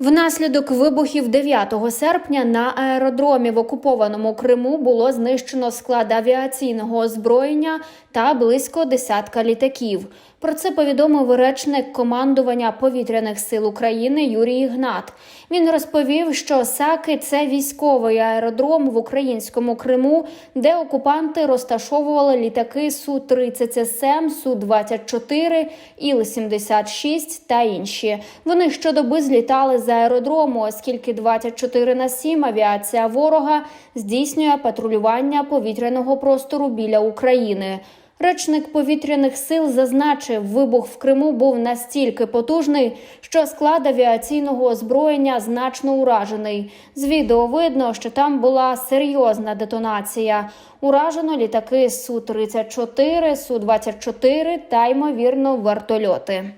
Внаслідок вибухів 9 серпня на аеродромі в окупованому Криму було знищено склад авіаційного озброєння та близько десятка літаків. Про це повідомив речник командування повітряних сил України Юрій Ігнат. Він розповів, що Саки це військовий аеродром в українському Криму, де окупанти розташовували літаки су 30 СМ, су 24 іл 76 та інші. Вони щодоби злітали з аеродрому, оскільки 24 на 7 авіація ворога здійснює патрулювання повітряного простору біля України. Речник повітряних сил зазначив, вибух в Криму був настільки потужний, що склад авіаційного озброєння значно уражений. З відео видно, що там була серйозна детонація. Уражено літаки су 34 су 24 та ймовірно вертольоти.